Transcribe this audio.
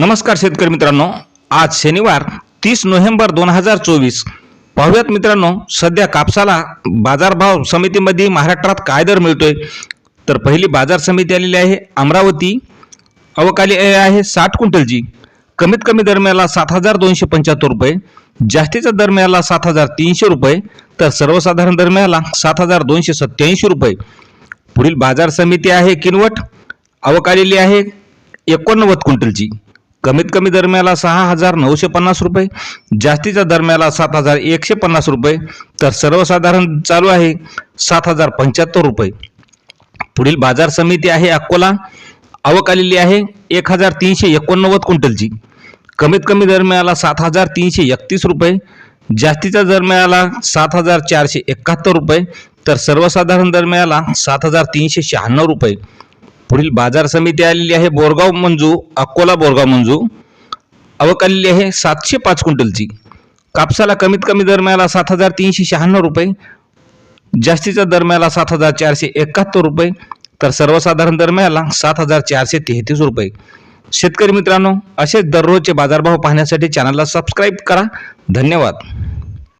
नमस्कार शेतकरी मित्रांनो. आज शनिवार तीस नोव्हेंबर दोन हजार चोवीस. पाहूयात मित्रांनो सध्या कापसाला बाजारभाव समितीमध्ये महाराष्ट्रात काय दर मिळतोय? तर पहिली बाजार समिती आलेली आहे अमरावती. अवकाली आहे साठ क्विंटलची. कमीत कमी दर मिळाला सात हजार दोनशे पंच्याहत्तर रुपये. जास्तीचा दर मिळाला सात हजार तीनशे रुपये. तर सर्वसाधारण दर मिळाला सात हजार दोनशे सत्याऐंशी रुपये. पुढील बाजार समिती आहे किनवट. अवकालेली आहे एकोणनव्वद क्विंटलची. कमीत कमी दरम्याला सहा हजार नऊशे पन्नास रुपये जास्तीच्या दरम्याला सात हजार एकशे पन्नास रुपये तर सर्वसाधारण चालू आहे सात हजार पंच्याहत्तर रुपये. पुढील बाजार समिती आहे अकोला आवक आलेली आहे एक हजार तीनशे एकोणनव्वद क्विंटलची. कमीत कमी दरम्याला सात हजार तीनशे एकतीस रुपये जास्तीचा दरम्याला सात हजार चारशे एकाहत्तर रुपये तर सर्वसाधारण दरम्याला सात हजार तीनशे शहाण्णव रुपये. पुढील बाजार समिती आलेली आहे बोरगाव मंजू अकोला बोरगाव मंजू. आवक आलेली आहे सातशे पाच क्विंटलची. कापसाला कमीत कमी दर मिळाला सात हजार तीनशे शहाण्णव रुपये. जास्तीचा दर मिळाला सात हजार चारशे एकाहत्तर रुपये. तर सर्वसाधारण दर मिळाला सात हजार चारशे तेहतीस रुपये. शेतकरी मित्रांनो असेच दररोजचे बाजारभाव पाहण्यासाठी चॅनलला सबस्क्राईब करा. धन्यवाद.